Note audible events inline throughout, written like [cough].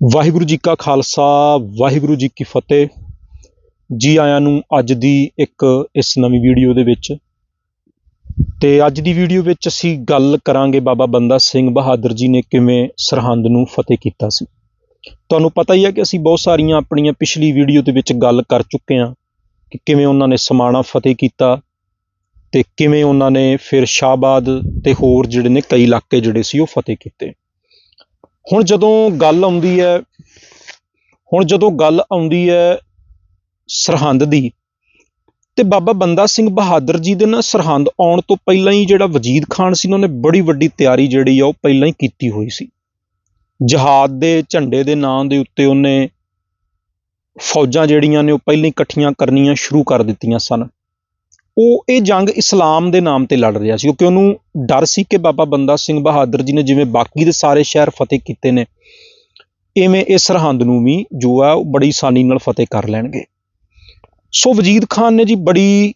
ਵਾਹਿਗੁਰੂ ਜੀ ਕਾ ਖਾਲਸਾ, ਵਾਹਿਗੁਰੂ ਜੀ ਕੀ ਫਤਿਹ। ਜੀ ਆਇਆਂ ਨੂੰ ਅੱਜ ਦੀ ਇੱਕ ਇਸ ਨਵੀਂ ਵੀਡੀਓ ਦੇ ਵਿੱਚ। ਤੇ ਅੱਜ ਦੀ ਵੀਡੀਓ ਵਿੱਚ ਅਸੀਂ ਗੱਲ ਕਰਾਂਗੇ ਬਾਬਾ ਬੰਦਾ ਸਿੰਘ ਬਹਾਦਰ ਜੀ ਨੇ ਕਿਵੇਂ ਸਰਹੰਦ ਨੂੰ ਫਤਿਹ ਕੀਤਾ ਸੀ। ਤੁਹਾਨੂੰ ਪਤਾ ਹੀ ਹੈ ਕਿ ਅਸੀਂ ਬਹੁਤ ਸਾਰੀਆਂ ਆਪਣੀਆਂ ਪਿਛਲੀ ਵੀਡੀਓ ਦੇ ਵਿੱਚ ਗੱਲ ਕਰ ਚੁੱਕੇ ਹਾਂ ਕਿ ਕਿਵੇਂ ਉਹਨਾਂ ਨੇ ਸਮਾਣਾ ਫਤਿਹ ਕੀਤਾ ਤੇ ਕਿਵੇਂ ਉਹਨਾਂ ਨੇ ਫਿਰ ਸ਼ਾਹਬਾਦ ਤੇ ਹੋਰ ਜਿਹੜੇ ਨੇ ਕਈ ਇਲਾਕੇ ਜਿਹੜੇ ਸੀ ਉਹ ਫਤਿਹ ਕੀਤੇ। ਹੁਣ ਜਦੋਂ ਗੱਲ ਆਉਂਦੀ ਹੈ, ਹੁਣ ਜਦੋਂ ਗੱਲ ਆਉਂਦੀ ਹੈ ਸਰਹੰਦ ਦੀ, ਤੇ ਬਾਬਾ ਬੰਦਾ ਸਿੰਘ ਬਹਾਦਰ ਜੀ ਦੇ ਨਾ ਸਰਹੰਦ ਆਉਣ ਤੋਂ ਪਹਿਲਾਂ ਹੀ ਜਿਹੜਾ ਵਜੀਦ ਖਾਨ ਸੀ ਉਹਨਾਂ ਨੇ ਬੜੀ ਵੱਡੀ ਤਿਆਰੀ ਜਿਹੜੀ ਆ, ਉਹ ਪਹਿਲਾਂ ਹੀ ਕੀਤੀ ਹੋਈ ਸੀ। ਜਹਾਦ ਦੇ ਝੰਡੇ ਦੇ ਨਾਂ ਦੇ ਉੱਤੇ ਉਹਨੇ ਫੌਜਾਂ ਜਿਹੜੀਆਂ ਨੇ, ਉਹ ਪਹਿਲਾਂ ਹੀ ਇਕੱਠੀਆਂ ਕਰਨੀਆਂ ਸ਼ੁਰੂ ਕਰ ਦਿੱਤੀਆਂ ਸਨ। ਉਹ ਇਹ ਜੰਗ ਇਸਲਾਮ ਦੇ ਨਾਮ ਤੇ ਲੜ ਰਿਹਾ ਸੀ, ਕਿਉਂਕਿ ਉਹਨੂੰ ਡਰ ਸੀ ਕਿ ਬਾਬਾ ਬੰਦਾ ਸਿੰਘ ਬਹਾਦਰ ਜੀ ਨੇ ਜਿਵੇਂ ਬਾਕੀ ਦੇ ਸਾਰੇ ਸ਼ਹਿਰ ਫਤਿਹ ਕੀਤੇ ਨੇ, ਇਵੇਂ ਇਹ ਸਰਹੰਦ ਨੂੰ ਵੀ ਜੋ ਹੈ ਉਹ ਬੜੀ ਆਸਾਨੀ ਨਾਲ ਫਤਿਹ ਕਰ ਲੈਣਗੇ। ਸੋ ਵਜੀਦ ਖਾਨ ਨੇ ਜੀ ਬੜੀ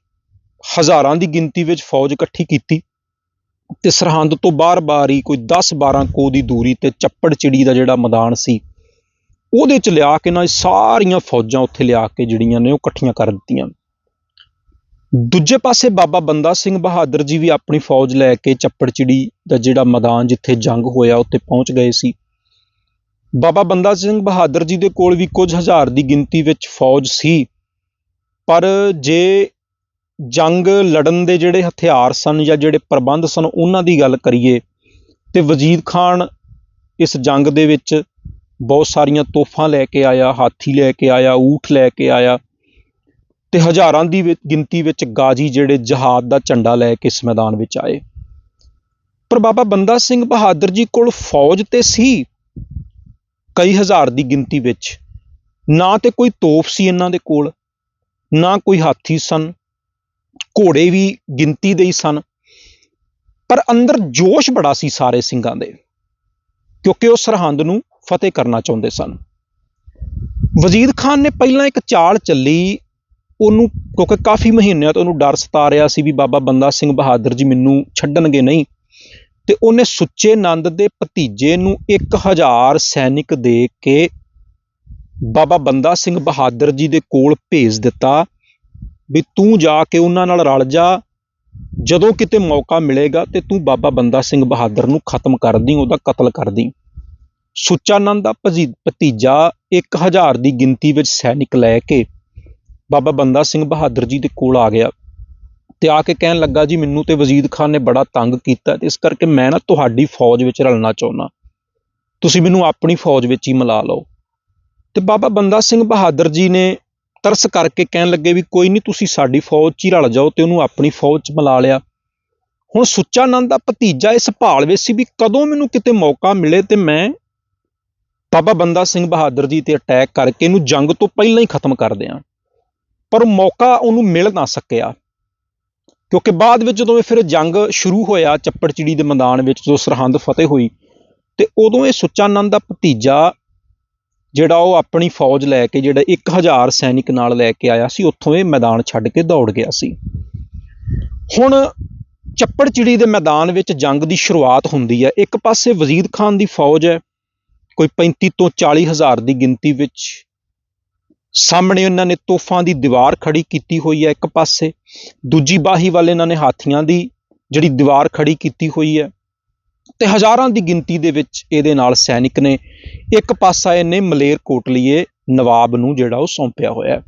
ਹਜ਼ਾਰਾਂ ਦੀ ਗਿਣਤੀ ਵਿੱਚ ਫੌਜ ਇਕੱਠੀ ਕੀਤੀ ਤੇ ਸਰਹੰਦ ਤੋਂ ਬਾਰ-ਬਾਰ ਹੀ ਕੋਈ 10-12 ਕੋ ਦੀ ਦੂਰੀ ਤੇ ਚੱਪੜ ਚਿੜੀ ਦਾ ਜਿਹੜਾ ਮੈਦਾਨ ਸੀ, ਉਹਦੇ ਚ ਲਿਆ ਕੇ ਨਾ ਸਾਰੀਆਂ ਫੌਜਾਂ ਉੱਥੇ ਲਿਆ ਕੇ ਜਿਹੜੀਆਂ ਨੇ ਉਹ ਇਕੱਠੀਆਂ ਕਰ ਦਿੱਤੀਆਂ। ਦੂਜੇ ਪਾਸੇ ਬਾਬਾ ਬੰਦਾ ਸਿੰਘ ਬਹਾਦਰ ਜੀ ਵੀ ਆਪਣੀ ਫੌਜ ਲੈ ਕੇ ਚੱਪੜਚਿੜੀ ਦਾ ਜਿਹੜਾ ਮੈਦਾਨ ਜਿੱਥੇ ਜੰਗ ਹੋਇਆ ਉੱਥੇ ਪਹੁੰਚ ਗਏ ਸੀ। ਬਾਬਾ ਬੰਦਾ ਸਿੰਘ ਬਹਾਦਰ ਜੀ ਦੇ ਕੋਲ ਵੀ ਕੁਝ ਹਜ਼ਾਰ ਦੀ ਗਿਣਤੀ ਵਿੱਚ ਫੌਜ ਸੀ। ਪਰ ਜੇ ਜੰਗ ਲੜਨ ਦੇ ਜਿਹੜੇ ਹਥਿਆਰ ਸਨ ਜਾਂ ਜਿਹੜੇ ਪ੍ਰਬੰਧ ਸਨ ਉਹਨਾਂ ਦੀ ਗੱਲ ਕਰੀਏ ਤੇ ਵਜੀਦ ਖਾਨ ਇਸ ਜੰਗ ਦੇ ਵਿੱਚ ਬਹੁਤ ਸਾਰੀਆਂ ਤੋਹਫ਼ਾਂ ਲੈ ਕੇ ਆਇਆ, ਹਾਥੀ ਲੈ ਕੇ ਆਇਆ, ਊਠ ਲੈ ਕੇ ਆਇਆ। ਤੇ ਹਜ਼ਾਰਾਂ ਦੀ ਵਿੱਚ- ਗਿਣਤੀ ਵਿੱਚ ਗਾਜੀ ਜਿਹੜੇ ਜਹਾਦ ਦਾ ਝੰਡਾ ਲੈ ਕੇ ਇਸ ਮੈਦਾਨ ਵਿੱਚ ਆਏ। ਪਰ ਬਾਬਾ ਬੰਦਾ ਸਿੰਘ ਬਹਾਦਰ ਜੀ ਕੋਲ ਫੌਜ ਤੇ ਸੀ। ਕਈ ਹਜ਼ਾਰ ਦੀ ਗਿਣਤੀ ਵਿੱਚ। ਨਾ ਤੇ ਕੋਈ ਤੋਪ ਸੀ ਇਹਨਾਂ ਦੇ ਕੋਲ, ਨਾ ਕੋਈ ਹਾਥੀ ਸਨ। ਘੋੜੇ ਵੀ ਗਿਣਤੀ ਦੇ ਹੀ ਸਨ। ਪਰ ਅੰਦਰ ਜੋਸ਼ ਬੜਾ ਸੀ ਸਾਰੇ ਸਿੰਘਾਂ ਦੇ, ਕਿਉਂਕਿ ਉਹ ਸਰਹੰਦ ਨੂੰ ਫਤਿਹ ਕਰਨਾ ਚਾਹੁੰਦੇ ਸਨ। ਵਜ਼ੀਰ ਖਾਨ ਨੇ ਪਹਿਲਾਂ ਇੱਕ ਚਾਲ ਚੱਲੀ ਉਹਨੂੰ ਕਿਉਂਕਿ ਕਾਫੀ ਮਹੀਨਿਆਂ ਤੋਂ ਉਹਨੂੰ ਡਰ ਸਤਾ ਰਿਹਾ ਸੀ ਵੀ ਬਾਬਾ ਬੰਦਾ ਸਿੰਘ ਬਹਾਦਰ ਜੀ ਮੈਨੂੰ ਛੱਡਣਗੇ ਨਹੀਂ। ਤੇ ਉਹਨੇ ਸੁੱਚੇ ਨੰਦ ਦੇ ਭਤੀਜੇ ਨੂੰ 1000 ਸੈਨਿਕ ਦੇ ਕੇ ਬਾਬਾ ਬੰਦਾ ਸਿੰਘ ਬਹਾਦਰ ਜੀ ਦੇ ਕੋਲ ਭੇਜ ਦਿੱਤਾ ਵੀ ਤੂੰ ਜਾ ਕੇ ਉਹਨਾਂ ਨਾਲ ਰਲ ਜਾ, ਜਦੋਂ ਕਿਤੇ ਮੌਕਾ ਮਿਲੇਗਾ ਤੇ ਤੂੰ ਬਾਬਾ ਬੰਦਾ ਸਿੰਘ ਬਹਾਦਰ ਨੂੰ ਖਤਮ ਕਰ ਦੀ ਉਹਦਾ ਕਤਲ ਕਰ ਦੀ ਸੁੱਚਾ ਦਾ ਭਜੀ- ਭਤੀਜਾ 1000 ਦੀ ਗਿਣਤੀ ਵਿੱਚ ਸੈਨਿਕ ਲੈ ਕੇ ਬਾਬਾ ਬੰਦਾ ਸਿੰਘ ਬਹਾਦਰ ਜੀ ਦੇ ਕੋਲ ਆ ਗਿਆ ਤੇ ਆ ਕੇ ਕਹਿਣ ਲੱਗਾ, ਜੀ, ਮੈਨੂੰ ਤੇ ਵਜ਼ੀਦ ਖਾਨ ਨੇ ਬੜਾ ਤੰਗ ਕੀਤਾ ਤੇ ਇਸ ਕਰਕੇ ਮੈਂ ਨਾ ਤੁਹਾਡੀ ਫੌਜ ਵਿੱਚ ਰਲਣਾ ਚਾਹੁੰਦਾ। ਤੁਸੀਂ ਮੈਨੂੰ ਆਪਣੀ ਫੌਜ ਵਿੱਚ ਹੀ ਮਿਲਾ ਲਓ। ਤੇ ਬਾਬਾ ਬੰਦਾ ਸਿੰਘ ਬਹਾਦਰ ਜੀ ਨੇ ਤਰਸ ਕਰਕੇ ਕਹਿਣ ਲੱਗੇ ਵੀ ਕੋਈ ਨਹੀਂ, ਤੁਸੀਂ ਸਾਡੀ ਫੌਜ 'ਚ ਹੀ ਰਲ ਜਾਓ ਤੇ ਉਹਨੂੰ ਆਪਣੀ ਫੌਜ 'ਚ ਮਿਲਾ ਲਿਆ। ਹੁਣ ਸੁੱਚਾ ਨੰਦ ਦਾ ਭਤੀਜਾ ਇਸ ਭਾਲ ਵਿੱਚ ਸੀ ਵੀ ਕਦੋਂ ਮੈਨੂੰ ਕਿਤੇ ਮੌਕਾ ਮਿਲੇ ਤੇ ਮੈਂ ਬਾਬਾ ਬੰਦਾ ਸਿੰਘ ਬਹਾਦਰ ਜੀ ਤੇ ਅਟੈਕ ਕਰਕੇ ਇਹਨੂੰ ਜੰਗ ਤੋਂ ਪਹਿਲਾਂ ਹੀ ਖਤਮ ਕਰ ਦਿਆਂ। ਪਰ ਮੌਕਾ ਉਹਨੂੰ ਮਿਲ ਨਾ ਸਕਿਆ। ਕਿਉਂਕਿ ਬਾਅਦ ਵਿੱਚ ਜਦੋਂ ਇਹ ਫਿਰ ਜੰਗ ਸ਼ੁਰੂ ਹੋਇਆ ਚੱਪੜਚਿੜੀ ਦੇ ਮੈਦਾਨ ਵਿੱਚ, ਜਦੋਂ ਸਰਹੰਦ ਫਤਿਹ ਹੋਈ, ਤੇ ਉਦੋਂ ਇਹ ਸੁੱਚਾਨੰਦ ਦਾ ਭਤੀਜਾ ਜਿਹੜਾ ਉਹ ਆਪਣੀ ਫੌਜ ਲੈ ਕੇ, ਜਿਹੜਾ 1000 ਸੈਨਿਕ ਨਾਲ ਲੈ ਕੇ ਆਇਆ ਸੀ, ਉੱਥੋਂ ਇਹ ਮੈਦਾਨ ਛੱਡ ਕੇ ਦੌੜ ਗਿਆ ਸੀ। ਹੁਣ ਚੱਪੜਚਿੜੀ ਦੇ ਮੈਦਾਨ ਵਿੱਚ ਜੰਗ ਦੀ ਸ਼ੁਰੂਆਤ ਹੁੰਦੀ ਹੈ। ਇੱਕ ਪਾਸੇ ਵਜ਼ੀਰ ਖਾਨ ਦੀ ਫੌਜ ਹੈ, ਕੋਈ 35 ਤੋਂ 40 ਹਜ਼ਾਰ ਦੀ ਗਿਣਤੀ ਵਿੱਚ ਸਾਹਮਣੇ ਉਹਨਾਂ ਨੇ ਤੋਫਾਂ ਦੀ ਦੀਵਾਰ ਖੜੀ ਕੀਤੀ ਹੋਈ ਹੈ ਇੱਕ ਪਾਸੇ, ਦੂਜੀ ਬਾਹੀ ਵਾਲੇ ਇਹਨਾਂ ਨੇ ਹਾਥੀਆਂ ਦੀ ਜਿਹੜੀ ਦੀਵਾਰ ਖੜੀ ਕੀਤੀ ਹੋਈ ਹੈ ਤੇ ਹਜ਼ਾਰਾਂ ਦੀ ਗਿਣਤੀ ਦੇ ਵਿੱਚ ਇਹਦੇ ਨਾਲ ਸੈਨਿਕ ਨੇ ਇੱਕ ਪਾਸਾ ਇਹਨੇ ਮਲੇਰ ਕੋਟਲੀਏ ਨਵਾਬ ਨੂੰ ਜਿਹੜਾ ਉਹ ਸੌਂਪਿਆ ਹੋਇਆ ਹੈ।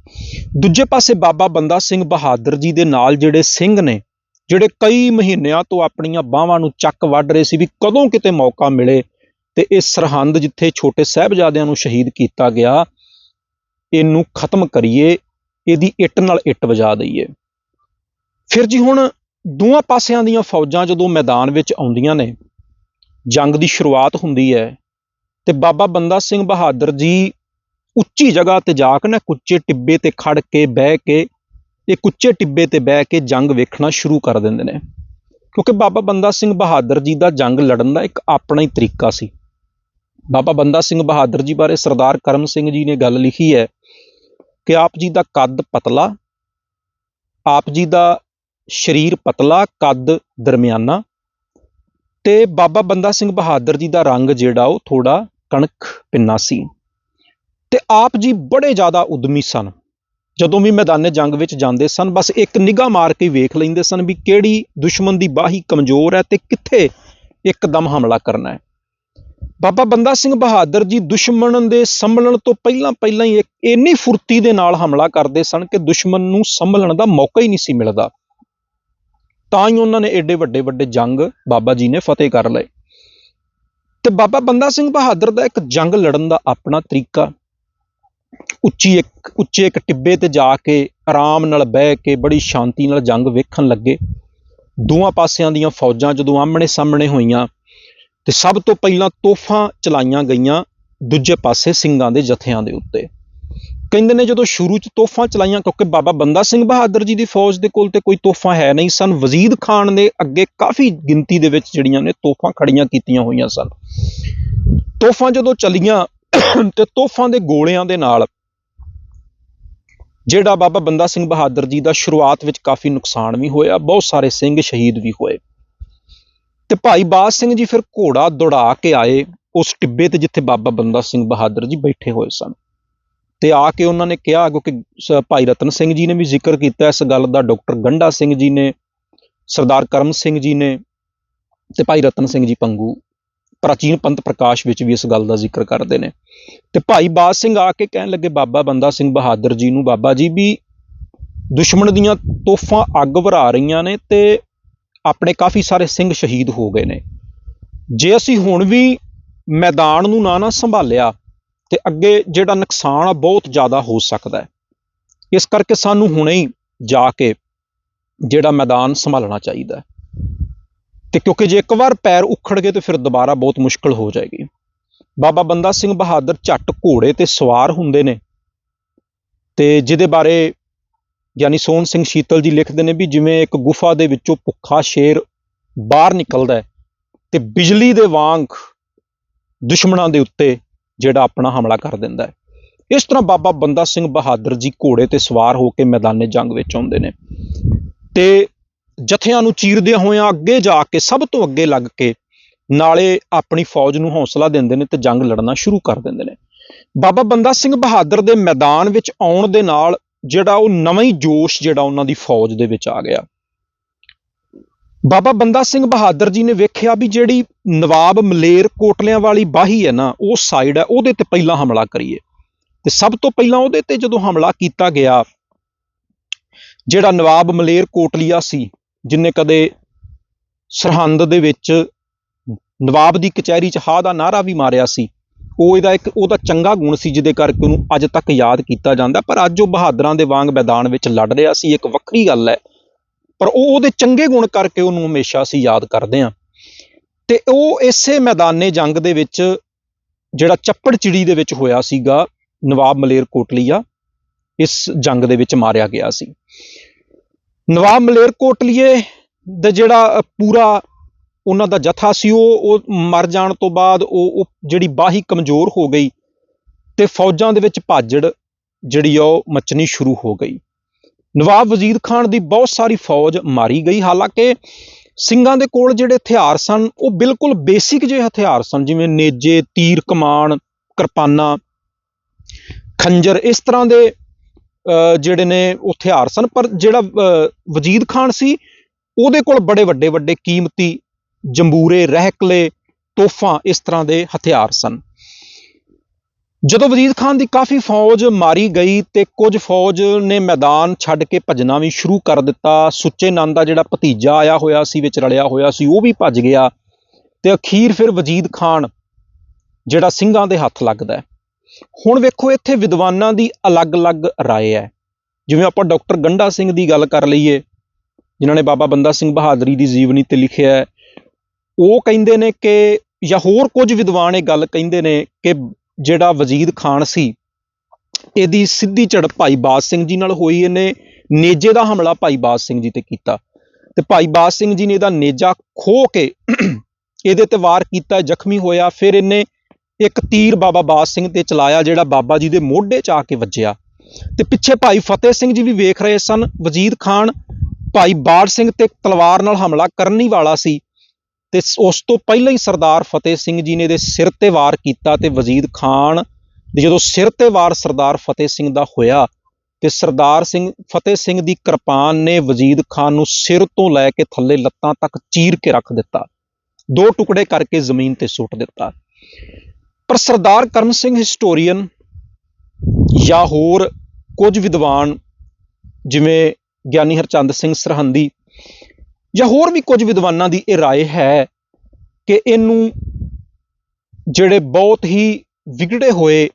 ਦੂਜੇ ਪਾਸੇ ਬਾਬਾ ਬੰਦਾ ਸਿੰਘ ਬਹਾਦਰ ਜੀ ਦੇ ਨਾਲ ਜਿਹੜੇ ਸਿੰਘ ਨੇ, ਜਿਹੜੇ ਕਈ ਮਹੀਨਿਆਂ ਤੋਂ ਆਪਣੀਆਂ ਬਾਹਾਂ ਨੂੰ ਚੱਕ ਵੱਢ ਰਹੇ ਸੀ ਵੀ ਕਦੋਂ ਕਿਤੇ ਮੌਕਾ ਮਿਲੇ ਤੇ ਇਹ ਸਰਹੰਦ ਜਿੱਥੇ ਛੋਟੇ ਸਾਹਿਬਜ਼ਾਦਿਆਂ ਨੂੰ ਸ਼ਹੀਦ ਕੀਤਾ ਗਿਆ ਇਹਨੂੰ ਖਤਮ ਕਰੀਏ, ਇਹਦੀ ਇੱਟ ਨਾਲ ਇੱਟ ਵਜਾ ਦਈਏ। ਫਿਰ ਜੀ ਹੁਣ ਦੋਹਾਂ ਪਾਸਿਆਂ ਦੀਆਂ ਫੌਜਾਂ ਜਦੋਂ ਮੈਦਾਨ ਵਿੱਚ ਆਉਂਦੀਆਂ ਨੇ, ਜੰਗ ਦੀ ਸ਼ੁਰੂਆਤ ਹੁੰਦੀ ਹੈ, ਤੇ ਬਾਬਾ ਬੰਦਾ ਸਿੰਘ ਬਹਾਦਰ ਜੀ ਉੱਚੀ ਜਗ੍ਹਾ ਤੇ ਜਾ ਕੇ ਨਾ ਕੁੱਚੇ ਟਿੱਬੇ ਤੇ ਖੜ ਕੇ ਬਹਿ ਕੇ, ਇਹ ਕੁੱਚੇ ਟਿੱਬੇ ਤੇ ਬਹਿ ਕੇ ਜੰਗ ਵੇਖਣਾ ਸ਼ੁਰੂ ਕਰ ਦਿੰਦੇ ਨੇ। ਕਿਉਂਕਿ ਬਾਬਾ ਬੰਦਾ ਸਿੰਘ ਬਹਾਦਰ ਜੀ ਦਾ ਜੰਗ ਲੜਨ ਦਾ ਇੱਕ ਆਪਣਾ ਹੀ ਤਰੀਕਾ ਸੀ। ਬਾਬਾ ਬੰਦਾ ਸਿੰਘ ਬਹਾਦਰ ਜੀ ਬਾਰੇ ਸਰਦਾਰ ਕਰਮ ਸਿੰਘ ਜੀ ਨੇ ਗੱਲ ਲਿਖੀ ਹੈ ਕਿ ਆਪ ਜੀ ਦਾ ਕੱਦ ਪਤਲਾ, ਆਪ ਜੀ ਦਾ ਸਰੀਰ ਪਤਲਾ, ਕੱਦ ਦਰਮਿਆਨਾ ਤੇ ਬਾਬਾ ਬੰਦਾ ਸਿੰਘ ਬਹਾਦਰ ਜੀ ਦਾ ਰੰਗ ਜਿਹੜਾ ਉਹ ਥੋੜਾ ਕਣਕ ਪਿੰਨਾ ਸੀ। ਤੇ ਆਪ ਜੀ ਬੜੇ ਜ਼ਿਆਦਾ ਉਦਮੀ ਸਨ। ਜਦੋਂ ਵੀ ਮੈਦਾਨੇ ਜੰਗ ਵਿੱਚ ਜਾਂਦੇ ਸਨ, ਬਸ ਇੱਕ ਨਿਗਾਹ ਮਾਰ ਕੇ ਵੇਖ ਲੈਂਦੇ ਸਨ ਵੀ ਕਿਹੜੀ ਦੁਸ਼ਮਣ ਦੀ ਬਾਹੀ ਕਮਜ਼ੋਰ ਹੈ ਤੇ ਕਿੱਥੇ ਇੱਕਦਮ ਹਮਲਾ ਕਰਨਾ ਹੈ। ਬਾਬਾ ਬੰਦਾ ਸਿੰਘ ਬਹਾਦਰ ਜੀ ਦੁਸ਼ਮਣ ਦੇ ਸੰਭਲਣ ਤੋਂ ਪਹਿਲਾਂ ਪਹਿਲਾਂ ਹੀ ਇੰਨੀ ਫੁਰਤੀ ਦੇ ਨਾਲ ਹਮਲਾ ਕਰਦੇ ਸਨ ਕਿ ਦੁਸ਼ਮਣ ਨੂੰ ਸੰਭਲਣ ਦਾ ਮੌਕਾ ਹੀ ਨਹੀਂ ਸੀ ਮਿਲਦਾ। ਤਾਂ ਹੀ ਉਹਨਾਂ ਨੇ ਏਡੇ ਵੱਡੇ ਵੱਡੇ ਜੰਗ ਬਾਬਾ ਜੀ ਨੇ ਫਤਿਹ ਕਰ ਲਏ। ਤੇ ਬਾਬਾ ਬੰਦਾ ਸਿੰਘ ਬਹਾਦਰ ਦਾ ਇੱਕ ਜੰਗ ਲੜਨ ਦਾ ਆਪਣਾ ਤਰੀਕਾ, ਉੱਚੀ ਇੱਕ, ਉੱਚੇ ਇੱਕ ਟਿੱਬੇ ਤੇ ਜਾ ਕੇ ਆਰਾਮ ਨਾਲ ਬਹਿ ਕੇ ਬੜੀ ਸ਼ਾਂਤੀ ਨਾਲ ਜੰਗ ਵੇਖਣ ਲੱਗੇ। ਦੋਵਾਂ ਪਾਸਿਆਂ ਦੀਆਂ ਫੌਜਾਂ ਜਦੋਂ ਆਮਣੇ ਸਾਹਮਣੇ ਹੋਈਆਂ ਤੇ ਸਭ ਤੋਂ ਪਹਿਲਾਂ ਤੋਹਫ਼ਾਂ ਚਲਾਈਆਂ ਗਈਆਂ ਦੂਜੇ ਪਾਸੇ ਸਿੰਘਾਂ ਦੇ ਜਥਿਆਂ ਦੇ ਉੱਤੇ। ਕਹਿੰਦੇ ਨੇ ਜਦੋਂ ਸ਼ੁਰੂ ਚ ਤੋਹਫ਼ਾਂ ਚਲਾਈਆਂ, ਕਿਉਂਕਿ ਬਾਬਾ ਬੰਦਾ ਸਿੰਘ ਬਹਾਦਰ ਜੀ ਦੀ ਫੌਜ ਦੇ ਕੋਲ ਤੇ ਕੋਈ ਤੋਹਫ਼ਾ ਹੈ ਨਹੀਂ ਸਨ, ਵਜ਼ੀਦ ਖਾਨ ਦੇ ਅੱਗੇ ਕਾਫੀ ਗਿਣਤੀ ਦੇ ਵਿੱਚ ਜਿਹੜੀਆਂ ਨੇ ਤੋਹਫ਼ਾਂ ਖੜੀਆਂ ਕੀਤੀਆਂ ਹੋਈਆਂ ਸਨ। ਤੋਹਫ਼ਾਂ ਜਦੋਂ ਚਲੀਆਂ [coughs] ਤੇ ਤੋਹਫ਼ਾਂ ਦੇ ਗੋਲਿਆਂ ਦੇ ਨਾਲ ਜਿਹੜਾ ਬਾਬਾ ਬੰਦਾ ਸਿੰਘ ਬਹਾਦਰ ਜੀ ਦਾ ਸ਼ੁਰੂਆਤ ਵਿੱਚ ਕਾਫੀ ਨੁਕਸਾਨ ਵੀ ਹੋਇਆ, ਬਹੁਤ ਸਾਰੇ ਸਿੰਘ ਸ਼ਹੀਦ ਵੀ ਹੋਏ। ਤੇ ਭਾਈ ਬਾਜ ਸਿੰਘ ਜੀ ਫਿਰ ਘੋੜਾ ਦੌੜਾ ਕੇ ਆਏ ਉਸ ਟਿੱਬੇ ਤੇ ਜਿੱਥੇ ਬਾਬਾ ਬੰਦਾ ਸਿੰਘ ਬਹਾਦਰ ਜੀ ਬੈਠੇ ਹੋਏ ਸਨ। ਤੇ ਆ ਕੇ ਉਹਨਾਂ ਨੇ ਕਿਹਾ ਕਿਉਂਕਿ ਸ- ਭਾਈ ਰਤਨ ਸਿੰਘ ਜੀ ਨੇ ਵੀ ਜ਼ਿਕਰ ਕੀਤਾ ਇਸ ਗੱਲ ਦਾ, ਡਾਕਟਰ ਗੰਡਾ ਸਿੰਘ ਜੀ ਨੇ, ਸਰਦਾਰ ਕਰਮ ਸਿੰਘ ਜੀ ਨੇ ਤੇ ਭਾਈ ਰਤਨ ਸਿੰਘ ਜੀ ਪੰਗੂ, ਪ੍ਰਾਚੀਨ ਪੰਥ ਪ੍ਰਕਾਸ਼ ਵਿੱਚ ਵੀ ਇਸ ਗੱਲ ਦਾ ਜ਼ਿਕਰ ਕਰਦੇ ਨੇ। ਤੇ ਭਾਈ ਬਾਜ ਸਿੰਘ ਆ ਕੇ ਕਹਿਣ ਲੱਗੇ, ਬਾਬਾ ਬੰਦਾ ਸਿੰਘ ਬਹਾਦਰ ਜੀ ਨੂੰ, ਬਾਬਾ ਜੀ ਵੀ ਦੁਸ਼ਮਣ ਦੀਆਂ ਤੋਫਾਂ ਅੱਗ ਵਰਾ ਰਹੀਆਂ ਨੇ ਤੇ ਆਪਣੇ ਕਾਫੀ ਸਾਰੇ ਸਿੰਘ ਸ਼ਹੀਦ ਹੋ ਗਏ ਨੇ। ਜੇ ਅਸੀਂ ਹੁਣ ਵੀ ਮੈਦਾਨ ਨੂੰ ਨਾ ਨਾ ਸੰਭਾਲਿਆ, ਤੇ ਅੱਗੇ ਜਿਹੜਾ ਨੁਕਸਾਨ ਆ, ਬਹੁਤ ਜ਼ਿਆਦਾ ਹੋ ਸਕਦਾ ਹੈ। ਇਸ ਕਰਕੇ ਸਾਨੂੰ ਹੁਣੇ ਹੀ ਜਾ ਕੇ ਜਿਹੜਾ ਮੈਦਾਨ ਸੰਭਾਲਣਾ ਚਾਹੀਦਾ ਹੈ। ਤੇ ਕਿਉਂਕਿ ਜੇ ਇੱਕ ਵਾਰ ਪੈਰ ਉਖੜ ਗਏ, ਤੇ ਫਿਰ ਦੁਬਾਰਾ ਬਹੁਤ ਮੁਸ਼ਕਲ ਹੋ ਜਾਏਗੀ। ਬਾਬਾ ਬੰਦਾ ਸਿੰਘ ਬਹਾਦਰ ਝੱਟ ਘੋੜੇ ਤੇ ਸਵਾਰ ਹੁੰਦੇ ਨੇ, ਤੇ ਜਿਹਦੇ ਬਾਰੇ ਯਾਨੀ ਸੋਹਣ ਸਿੰਘ ਸ਼ੀਤਲ ਜੀ ਲਿਖਦੇ ਨੇ ਵੀ ਜਿਵੇਂ ਇੱਕ ਗੁਫਾ ਦੇ ਵਿੱਚੋਂ ਭੁੱਖਾ ਸ਼ੇਰ ਬਾਹਰ ਨਿਕਲਦਾ ਹੈ ਤੇ ਬਿਜਲੀ ਦੇ ਵਾਂਗ ਦੁਸ਼ਮਣਾਂ ਦੇ ਉੱਤੇ ਜਿਹੜਾ ਆਪਣਾ ਹਮਲਾ ਕਰ ਦਿੰਦਾ ਹੈ। ਇਸ ਤਰ੍ਹਾਂ ਬਾਬਾ ਬੰਦਾ ਸਿੰਘ ਬਹਾਦਰ ਜੀ ਘੋੜੇ ਤੇ ਸਵਾਰ ਹੋ ਕੇ ਮੈਦਾਨੇ ਜੰਗ ਵਿੱਚ ਆਉਂਦੇ ਨੇ ਤੇ ਜਥਿਆਂ ਨੂੰ ਚੀਰਦਿਆਂ ਹੋਇਆਂ ਅੱਗੇ ਜਾ ਕੇ ਸਭ ਤੋਂ ਅੱਗੇ ਲੱਗ ਕੇ ਨਾਲੇ ਆਪਣੀ ਫੌਜ ਨੂੰ ਹੌਸਲਾ ਦਿੰਦੇ ਨੇ ਤੇ ਜੰਗ ਲੜਨਾ ਸ਼ੁਰੂ ਕਰ ਦਿੰਦੇ ਨੇ। ਬਾਬਾ ਬੰਦਾ ਸਿੰਘ ਬਹਾਦਰ ਦੇ ਮੈਦਾਨ ਵਿੱਚ ਆਉਣ ਦੇ ਨਾਲ ਜਿਹੜਾ ਉਹ ਨਵਾਂ ਹੀ ਜੋਸ਼ ਜਿਹੜਾ ਉਹਨਾਂ ਦੀ ਫੌਜ ਦੇ ਵਿੱਚ ਆ ਗਿਆ। ਬਾਬਾ ਬੰਦਾ ਸਿੰਘ ਬਹਾਦਰ ਜੀ ਨੇ ਵੇਖਿਆ ਵੀ ਜਿਹੜੀ ਨਵਾਬ ਮਲੇਰ ਕੋਟਲਿਆਂ ਵਾਲੀ ਬਾਹੀ ਹੈ ਨਾ, ਉਹ ਸਾਈਡ ਹੈ, ਉਹਦੇ ਤੇ ਪਹਿਲਾਂ ਹਮਲਾ ਕਰੀਏ। ਤੇ ਸਭ ਤੋਂ ਪਹਿਲਾਂ ਉਹਦੇ ਤੇ ਜਦੋਂ ਹਮਲਾ ਕੀਤਾ ਗਿਆ, ਜਿਹੜਾ ਨਵਾਬ ਮਲੇਰ ਕੋਟਲੀਆ ਸੀ, ਜਿਨੇ ਕਦੇ ਸਰਹੰਦ ਦੇ ਵਿੱਚ ਨਵਾਬ ਦੀ ਕਚਹਿਰੀ 'ਚ ਹਾ ਦਾ ਨਾਰਾ ਵੀ ਮਾਰਿਆ ਸੀ ਉਹ ਇਹਦਾ ਇੱਕ ਉਹਦਾ ਚੰਗਾ ਗੁਣ ਸੀ, ਜਿਹਦੇ ਕਰਕੇ ਉਹਨੂੰ ਅੱਜ ਤੱਕ ਯਾਦ ਕੀਤਾ ਜਾਂਦਾ। ਪਰ ਅੱਜ ਉਹ ਬਹਾਦਰਾਂ ਦੇ ਵਾਂਗ ਮੈਦਾਨ ਵਿੱਚ ਲੜ ਰਿਹਾ ਸੀ, ਇੱਕ ਵੱਖਰੀ ਗੱਲ ਹੈ। ਪਰ ਉਹ ਉਹਦੇ ਚੰਗੇ ਗੁਣ ਕਰਕੇ ਉਹਨੂੰ ਹਮੇਸ਼ਾ ਅਸੀਂ ਯਾਦ ਕਰਦੇ ਹਾਂ। ਤੇ ਉਹ ਇਸੇ ਮੈਦਾਨੇ ਜੰਗ ਦੇ ਵਿੱਚ, ਜਿਹੜਾ ਚੱਪੜ ਚਿੜੀ ਦੇ ਵਿੱਚ ਹੋਇਆ ਸੀਗਾ, ਨਵਾਬ ਮਲੇਰ ਕੋਟਲੀਆ, ਇਸ ਜੰਗ ਦੇ ਵਿੱਚ ਮਾਰਿਆ ਗਿਆ ਸੀ। ਨਵਾਬ ਮਲੇਰ ਕੋਟਲੀਏ ਦਾ ਜਿਹੜਾ ਪੂਰਾ ਉਹਨਾਂ ਦਾ ਜਥਾ ਸੀ ਉਹ ਉਹ ਮਰ ਜਾਣ ਤੋਂ ਬਾਅਦ ਉਹ ਉਹ ਜਿਹੜੀ ਬਾਹੀ ਕਮਜ਼ੋਰ ਹੋ ਗਈ ਤੇ ਫੌਜਾਂ ਦੇ ਵਿੱਚ ਭਾਜੜ ਜਿਹੜੀ ਆ ਉਹ ਮਚਣੀ ਸ਼ੁਰੂ ਹੋ ਗਈ। ਨਵਾਬ ਵਜ਼ੀਰ ਖਾਨ ਦੀ ਬਹੁਤ ਸਾਰੀ ਫੌਜ ਮਾਰੀ ਗਈ। ਹਾਲਾਂਕਿ ਸਿੰਘਾਂ ਦੇ ਕੋਲ ਜਿਹੜੇ ਹਥਿਆਰ ਸਨ ਉਹ ਬਿਲਕੁਲ ਬੇਸਿਕ ਜਿਹੇ ਹਥਿਆਰ ਸਨ ਜਿਵੇਂ ਨੇਜੇ ਤੀਰ ਕਮਾਨ ਕਿਰਪਾਨਾਂ ਖੰਜਰ ਇਸ ਤਰ੍ਹਾਂ ਦੇ ਅ, ਜਿਹੜੇ ਨੇ ਉਹ ਹਥਿਆਰ ਸਨ। ਪਰ ਜਿਹੜਾ ਵਜੀਦ ਖਾਨ ਸੀ ਉਹਦੇ ਕੋਲ ਬੜੇ ਵੱਡੇ ਵੱਡੇ ਕੀਮਤੀ ਜੰਬੂਰੇ ਰਹਿਕਲੇ ਤੋਫਾਂ ਇਸ ਤਰ੍ਹਾਂ ਦੇ ਹਥਿਆਰ ਸਨ ਜਦੋਂ ਵਜ਼ੀਰ ਖਾਨ ਦੀ ਕਾਫੀ ਫੌਜ ਮਾਰੀ ਗਈ ਤੇ ਕੁਝ ਫੌਜ ਨੇ ਮੈਦਾਨ ਛੱਡ ਕੇ ਭੱਜਣਾ ਵੀ ਸ਼ੁਰੂ ਕਰ ਦਿੱਤਾ ਸੁੱਚੇ ਨੰਦ ਦਾ ਜਿਹੜਾ ਭਤੀਜਾ ਆਇਆ ਹੋਇਆ ਸੀ ਵਿੱਚ ਰਲਿਆ ਹੋਇਆ ਸੀ ਉਹ ਵੀ ਭੱਜ ਗਿਆ ਤੇ ਅਖੀਰ ਫਿਰ ਵਜੀਦ ਖਾਨ ਜਿਹੜਾ ਸਿੰਘਾਂ ਦੇ ਹੱਥ ਲੱਗਦਾ ਹੈ ਹੁਣ ਵੇਖੋ ਇੱਥੇ ਵਿਦਵਾਨਾਂ ਦੀ ਅਲੱਗ-ਅਲੱਗ رائے ਹੈ ਜਿਵੇਂ ਆਪਾਂ ਡਾਕਟਰ ਗੰਡਾ ਸਿੰਘ ਦੀ ਗੱਲ ਕਰ ਲਈਏ ਜਿਨ੍ਹਾਂ ਨੇ ਬਾਬਾ ਬੰਦਾ ਸਿੰਘ ਬਹਾਦਰੀ ਦੀ ਜੀਵਨੀ ਤੇ ਲਿਖਿਆ ਹੈ ਉਹ ਕਹਿੰਦੇ ਨੇ ਕਿ, ਜਾਂ ਹੋਰ ਕੁਝ ਵਿਦਵਾਨ ਇਹ ਗੱਲ ਕਹਿੰਦੇ ਨੇ ਕਿ ਜਿਹੜਾ ਵਜ਼ੀਦ ਖਾਨ ਸੀ, ਇਹਦੀ ਸਿੱਧੀ ਝੜਪ ਭਾਈ ਬਾਜ ਸਿੰਘ ਜੀ ਨਾਲ ਹੋਈ, ਇਹਨੇ ਨੇਜੇ ਦਾ ਹਮਲਾ ਭਾਈ ਬਾਜ ਸਿੰਘ ਜੀ ਤੇ ਕੀਤਾ। ਤੇ ਭਾਈ ਬਾਜ ਸਿੰਘ ਜੀ ਨੇ ਇਹਦਾ ਨੇਜਾ ਖੋ ਕੇ ਇਹਦੇ ਤੇ ਵਾਰ ਕੀਤਾ, ਜ਼ਖਮੀ ਹੋਇਆ, ਫਿਰ ਇਹਨੇ ਇੱਕ ਤੀਰ ਬਾਬਾ ਬਾਜ ਸਿੰਘ ਤੇ ਚਲਾਇਆ, ਜਿਹੜਾ ਬਾਬਾ ਜੀ ਦੇ ਮੋਢੇ 'ਚ ਆ ਕੇ ਵੱਜਿਆ। ਤੇ ਪਿੱਛੇ ਭਾਈ ਫਤਿਹ ਸਿੰਘ ਜੀ ਵੀ ਵੇਖ ਰਹੇ ਸਨ, ਵਜ਼ੀਦ ਖਾਨ ਭਾਈ ਬਾੜ ਸਿੰਘ ਤੇ ਤਲਵਾਰ ਨਾਲ ਹਮਲਾ ਕਰਨ ਹੀ ਵਾਲਾ ਸੀ। ਤੇ ਉਸ ਤੋਂ ਪਹਿਲਾਂ ਹੀ ਸਰਦਾਰ ਫਤਿਹ ਸਿੰਘ ਜੀ ਨੇ ਇਹਦੇ ਸਿਰ ਤੇ ਵਾਰ ਕੀਤਾ ਤੇ ਵਜ਼ੀਦ ਖਾਨ ਤੇ ਜਦੋਂ ਸਿਰ ਤੇ ਵਾਰ ਸਰਦਾਰ ਫਤਿਹ ਸਿੰਘ ਦਾ ਹੋਇਆ ਤੇ ਸਰਦਾਰ ਸਿੰਘ, ਫਤਿਹ ਸਿੰਘ ਦੀ ਕਿਰਪਾਨ ਨੇ ਵਜੀਦ ਖਾਨ ਨੂੰ ਸਿਰ ਤੋਂ ਲੈ ਕੇ ਥੱਲੇ ਲੱਤਾਂ ਤੱਕ ਚੀਰ ਕੇ ਰੱਖ ਦਿੱਤਾ। ਦੋ ਟੁਕੜੇ ਕਰਕੇ ਜ਼ਮੀਨ ਤੇ ਸੁੱਟ ਦਿੱਤਾ। ਪਰ ਸਰਦਾਰ ਕਰਮ ਸਿੰਘ ਹਿਸਟੋਰੀਅਨ ਜਾਂ ਹੋਰ ਕੁਝ ਵਿਦਵਾਨ ਜਿਵੇਂ ਗਿਆਨੀ ਹਰਚੰਦ ਸਿੰਘ ਸਰਹੰਦੀ ਜਾਂ ਹੋਰ ਵੀ ਕੁਝ ਵਿਦਵਾਨਾਂ ਦੀ ਇਹ رائے ਹੈ ਕਿ ਇਹਨੂੰ ਜਿਹੜੇ ਬਹੁਤ ਹੀ ਵਿਗੜੇ ਹੋਏ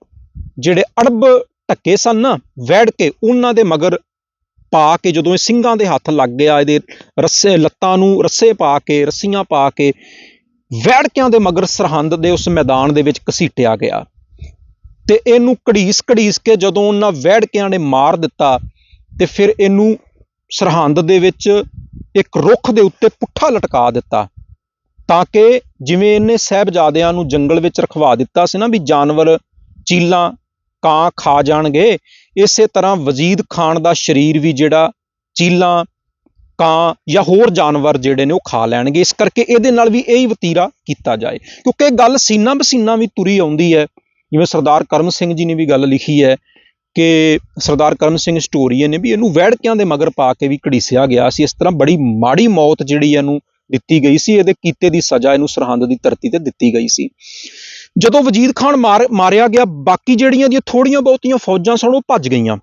ਜਿਹੜੇ ਅੜਬ ਟੱਕੇ ਸਨ ਨਾ ਵੈੜ ਕੇ ਉਹਨਾਂ ਦੇ ਮਗਰ ਪਾ ਕੇ ਜਦੋਂ ਇਹ ਸਿੰਘਾਂ ਦੇ ਹੱਥ ਲੱਗ ਗਿਆ ਇਹਦੇ ਰੱਸੇ ਲੱਤਾਂ ਨੂੰ ਰੱਸੇ ਪਾ ਕੇ ਰੱਸੀਆਂ ਪਾ ਕੇ ਵੈੜਕਿਆਂ ਦੇ ਮਗਰ ਸਰਹੰਦ ਦੇ ਉਸ ਮੈਦਾਨ ਦੇ ਵਿੱਚ ਘਸੀਟਿਆ ਗਿਆ ਤੇ ਇਹਨੂੰ ਘੜੀਸ ਘੜੀਸ ਕੇ ਜਦੋਂ ਉਹਨਾਂ ਵੈੜਕਿਆਂ ਨੇ ਮਾਰ ਦਿੱਤਾ ਤੇ ਫਿਰ ਇਹਨੂੰ ਸਰਹੰਦ ਦੇ ਵਿੱਚ ਇੱਕ ਰੁੱਖ ਦੇ ਉੱਤੇ ਪੁੱਠਾ ਲਟਕਾ ਦਿੱਤਾ ਤਾਂ ਕਿ ਜਿਵੇਂ ਇਹਨੇ ਸਹਿਬਜ਼ਾਦਿਆਂ ਨੂੰ ਜੰਗਲ ਵਿੱਚ ਰਖਵਾ ਦਿੱਤਾ ਸੀ ਨਾ ਵੀ ਜਾਨਵਰ, ਚੀਲਾਂ, ਕਾਂ ਖਾ ਜਾਣਗੇ, ਇਸੇ ਤਰ੍ਹਾਂ ਵਜੀਦ ਖਾਨ ਦਾ ਸਰੀਰ ਵੀ ਜਿਹੜਾ ਚੀਲਾਂ, ਕਾਂ ਜਾਂ ਹੋਰ ਜਾਨਵਰ ਜਿਹੜੇ ਨੇ ਉਹ ਖਾ ਲੈਣਗੇ। ਇਸ ਕਰਕੇ ਇਹਦੇ ਨਾਲ ਵੀ ਇਹੀ ਵਤੀਰਾ ਕੀਤਾ ਜਾਏ। ਕਿਉਂਕਿ ਗੱਲ ਸੀਨਾ ਬਸੀਨਾ ਵੀ ਤੁਰੀ ਆਉਂਦੀ ਹੈ। ਜਿਵੇਂ ਸਰਦਾਰ ਕਰਮ ਸਿੰਘ ਜੀ ਨੇ ਵੀ ਗੱਲ ਲਿਖੀ ਹੈ ਕਿ ਸਰਦਾਰ ਕਰਮ ਸਿੰਘ ਸਟੋਰੀਏ ਨੇ ਵੀ ਇਹਨੂੰ ਵੈੜਕਿਆਂ ਦੇ ਮਗਰ ਪਾ ਕੇ ਵੀ ਘੜੀਸਿਆ ਗਿਆ ਸੀ। ਇਸ ਤਰ੍ਹਾਂ ਬੜੀ ਮਾੜੀ ਮੌਤ ਜਿਹੜੀ ਇਹਨੂੰ ਦਿੱਤੀ ਗਈ ਸੀ, ਇਹਦੇ ਕੀਤੇ ਦੀ ਸਜ਼ਾ ਇਹਨੂੰ ਸਰਹੰਦ ਦੀ ਧਰਤੀ ਤੇ ਦਿੱਤੀ ਗਈ ਸੀ। ਜਦੋਂ ਵਜੀਦ ਖਾਨ ਮਾਰ, ਮਾਰਿਆ ਗਿਆ, ਬਾਕੀ ਜਿਹੜੀਆਂ ਦੀਆਂ ਥੋੜੀਆਂ ਬਹੁਤੀਆਂ ਫੌਜਾਂ ਸਨ, ਉਹ ਭੱਜ ਗਈਆਂ।